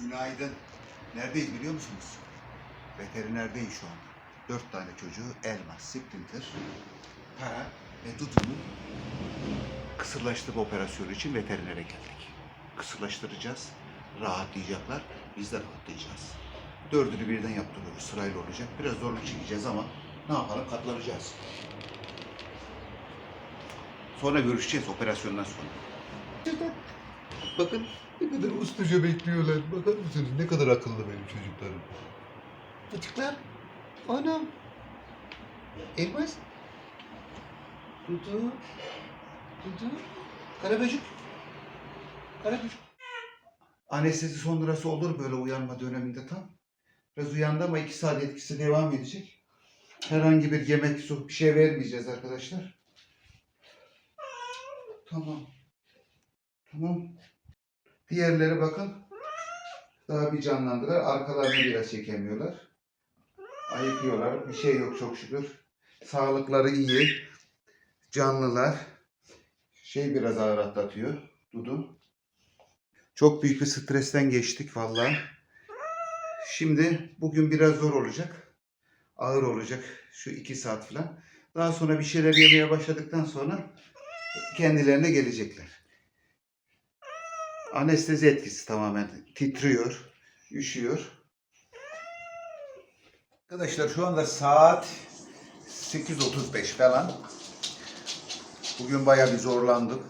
Günaydın. Neredeyiz biliyor musunuz? Veterinerdeyiz şu anda. Dört tane çocuğu Elmas, Splinter, Para ve Dudu'nun kısırlaştırma operasyonu için veterinere geldik. Kısırlaştıracağız, rahatlayacaklar, biz de rahatlayacağız. Dördünü birden yaptırıyoruz, sırayla olacak. Biraz zorluk çekeceğiz ama ne yapalım katlanacağız. Sonra görüşeceğiz operasyondan sonra. Bakın ne kadar ustaca bekliyorlar. Bakar mısınız ne kadar akıllı benim çocuklarım. Çocuklar. Anam. Elmas. Dudu. Dudu. Karaböcük. Karaböcük. Anestezi sonrası olur böyle uyanma döneminde tam. Biraz uyandı ama iki saat etkisi devam edecek. Herhangi bir yemek, su bir şey vermeyeceğiz arkadaşlar. Tamam. Tamam. Diğerleri bakın. Daha bir canlandılar. Arkalarını biraz çekemiyorlar. Ayıkıyorlar. Bir şey yok çok şükür. Sağlıkları iyi. Canlılar. Şey biraz ağır atlatıyor. Dudu. Çok büyük bir stresten geçtik vallahi. Şimdi bugün biraz zor olacak. Ağır olacak şu iki saat falan. Daha sonra bir şeyler yemeye başladıktan sonra kendilerine gelecekler. Anestezi etkisi tamamen titriyor, üşüyor. Arkadaşlar şu anda saat 8.35 falan. Bugün bayağı bir zorlandık.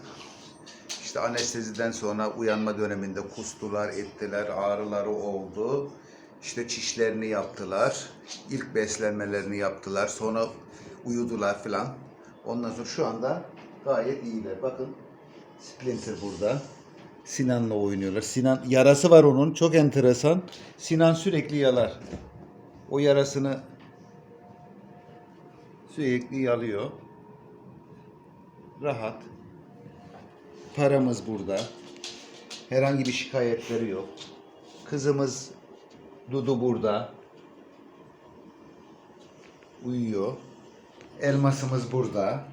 İşte anesteziden sonra uyanma döneminde kustular, ettiler, ağrıları oldu. İşte çişlerini yaptılar. İlk beslenmelerini yaptılar. Sonra uyudular filan. Ondan sonra şu anda gayet iyiler. Bakın Splinter burada. Sinan'la oynuyorlar. Sinan yarası var onun. Çok enteresan. Sinan sürekli yalar. O yarasını sürekli yalıyor. Rahat. Paramız burada. Herhangi bir şikayetleri yok. Kızımız Dudu burada. Uyuyor. Elmasımız burada.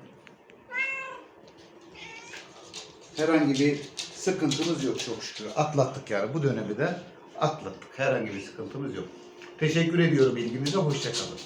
Herhangi bir sıkıntımız yok çok şükür. Atlattık yani bu dönemi de atlattık. Herhangi bir sıkıntımız yok. Teşekkür ediyorum ilginize. Hoşçakalın.